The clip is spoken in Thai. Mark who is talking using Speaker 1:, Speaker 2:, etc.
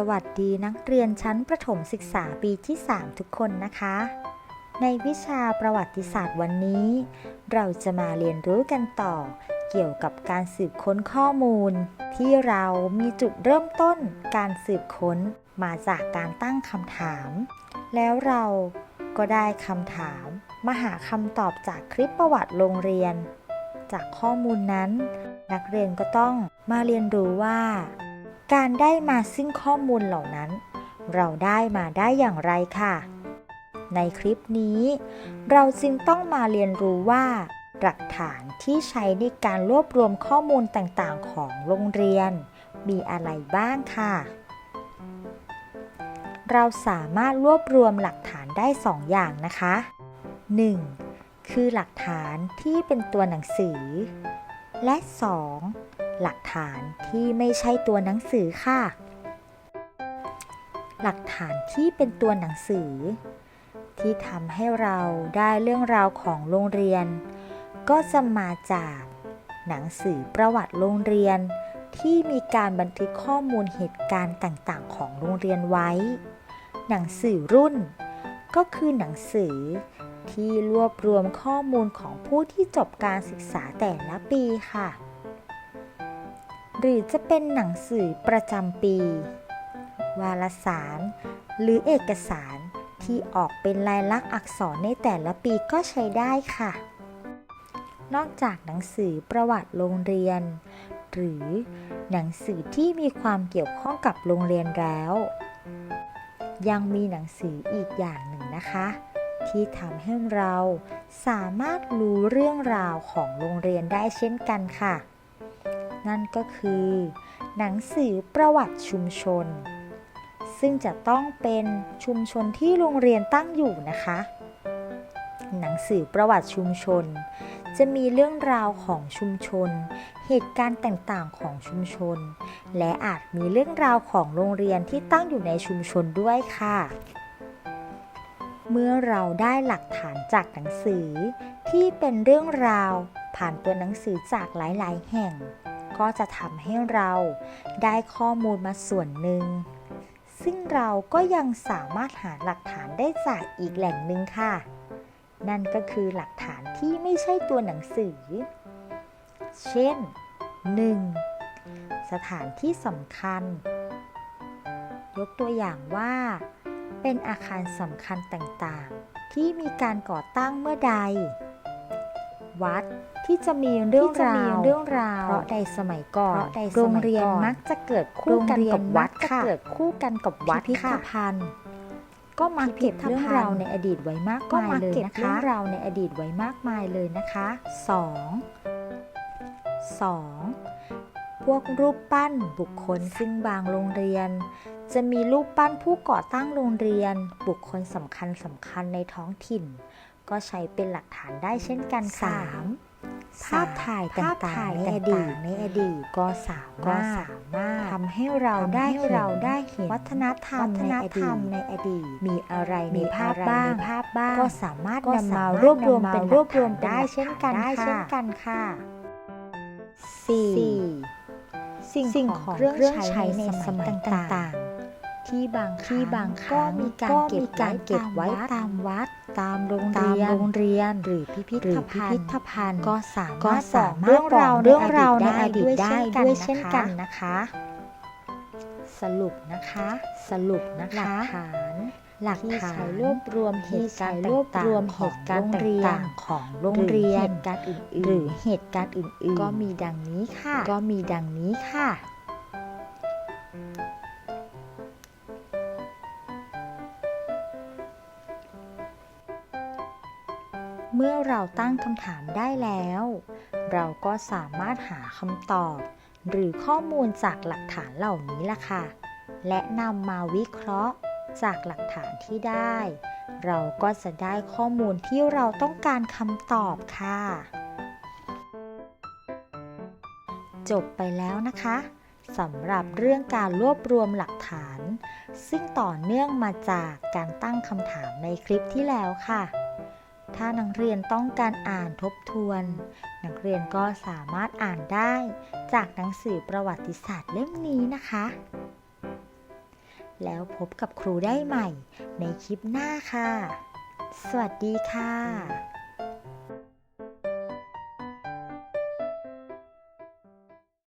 Speaker 1: สวัสดีนักเรียนชั้นประถมศึกษาปีที่ 3 ทุกคนนะคะ ในวิชาประวัติศาสตร์วันนี้ เราจะมาเรียนรู้กันต่อ เกี่ยวกับการสืบค้นข้อมูล ที่เรามีจุดเริ่มต้นการสืบค้นมาจากการตั้งคำถาม แล้วเราก็ได้คำถาม มาหาคำตอบจากคลิปประวัติโรงเรียน จากข้อมูลนั้น นักเรียนก็ต้องมาเรียนรู้ว่า การได้มาซึ่งข้อมูลเหล่านั้น เราได้มาได้อย่างไรค่ะ ในคลิปนี้ เราจึงต้องมาเรียนรู้ว่า หลักฐานที่ใช้ในการรวบรวมข้อมูลต่างๆ ของโรงเรียน มีอะไรบ้างค่ะ เราสามารถรวบรวมหลักฐานได้2อย่างนะคะ 1. คือหลักฐานที่เป็นตัวหนังสือ และ 2. หลักฐานที่ไม่ใช่ตัวหนังสือค่ะ หลักฐานที่เป็นตัวหนังสือ ที่ทำให้เราได้เรื่องราวของโรงเรียน ก็จะมาจากหนังสือประวัติโรงเรียน ที่มีการบันทึกข้อมูลเหตุการณ์ต่างๆ ของโรงเรียนไว้ หนังสือรุ่น ก็คือหนังสือที่รวบรวมข้อมูลของผู้ที่จบการศึกษาแต่ละปีค่ะ หรือจะเป็นหนังสือประจำปี วารสาร หรือเอกสารที่ออกเป็นลายลักษณ์อักษรในแต่ละปีก็ใช้ได้ค่ะ นอกจากหนังสือประวัติโรงเรียน หรือหนังสือที่มีความเกี่ยวข้องกับโรงเรียนแล้ว ยังมีหนังสืออีกอย่างหนึ่งนะคะ ที่ทำให้เราสามารถรู้เรื่องราวของโรงเรียนได้เช่นกันค่ะ นั่นก็คือ หนังสือประวัติชุมชน ซึ่งจะต้องเป็นชุมชนที่โรงเรียนตั้งอยู่นะคะ หนังสือประวัติชุมชน จะมีเรื่องราวของชุมชน เหตุการณ์ต่างๆของชุมชน และอาจมีเรื่องราวของโรงเรียนที่ตั้งอยู่ในชุมชนด้วยค่ะเมื่อเราได้หลักฐานจากหนังสือที่เป็นเรื่องราว ผ่านตัวหนังสือจากหลาย ๆ แห่ง ก็จะทำให้เราได้ข้อมูลมาส่วนหนึ่ง ซึ่งเราก็ยังสามารถหาหลักฐานได้จากอีกแหล่งหนึ่งค่ะ นั่นก็คือหลักฐานที่ไม่ใช่ตัวหนังสือ เช่น 1. สถานที่สำคัญ ยกตัวอย่างว่า เป็นอาคารสำคัญต่างๆ ที่มีการก่อตั้งเมื่อใด วัด ที่จะมีเรื่องราวเรื่องราวเพราะใดสมัยก่อนโรงเรียนมักจะเกิดคู่กันกับวัดค่ะเกิดคู่กันกับวัดพิพิธภัณฑ์ก็มาเก็บเรื่องราวในอดีตไว้มากมายเลยนะคะเรื่องราวในอดีตไว้มากมายเลยนะคะ 2. 2. พวกรูปปั้นบุคคลซึ่งบางโรงเรียน จะมีรูปปั้นผู้ก่อตั้งโรงเรียน บุคคลสำคัญสำคัญในท้องถิ่น ก็ใช้เป็นหลักฐานได้เช่นกันค่ะ ภาพถ่ายต่างๆในอดีตในอดีตก็สามารถสามารถทำให้เราได้เราได้เห็นวัฒนธรรมในอดีตในอดีตมีอะไรในภาพบ้างภาพบ้าง ก็สามารถนำมารวบรวมเป็นรวบรวมได้เช่นกันได้เช่นกันค่ะ 4. สิ่งของเครื่องใช้ในสมัยต่างๆ ที่บางที่บางก็มีการเก็บการเก็บไว้ตามวัด ตามโรงเรียนโรงเรียนหรือพิพิธภัณฑ์ก็สามารถสามารถเรื่องราวเรื่องราวในอดีตได้ด้วยเช่นกันนะคะ สรุปนะคะ สรุปนะคะ หลักฐานหลักฐานรวบรวมเหตุการณ์รวบรวมเหตุการณ์ต่างๆของโรงเรียนเหตุการณ์อื่นๆหรือเหตุการณ์อื่นๆ ก็มีดังนี้ค่ะ ก็มีดังนี้ค่ะ เมื่อเราตั้งคำถามได้แล้ว เราก็สามารถหาคำตอบ หรือข้อมูลจากหลักฐานเหล่านี้ล่ะค่ะ และนำมาวิเคราะห์จากหลักฐานที่ได้ เราก็จะได้ข้อมูลที่เราต้องการคำตอบค่ะ จบไปแล้วนะคะสำหรับเรื่องการรวบรวมหลักฐาน ซึ่งต่อเนื่องมาจากการตั้งคำถามในคลิปที่แล้วค่ะ ถ้านักเรียนต้องการอ่านทบทวน นักเรียนก็สามารถอ่านได้ จากหนังสือประวัติศาสตร์เล่มนี้นะคะ แล้วพบกับครูได้ใหม่ ในคลิปหน้าค่ะ สวัสดีค่ะ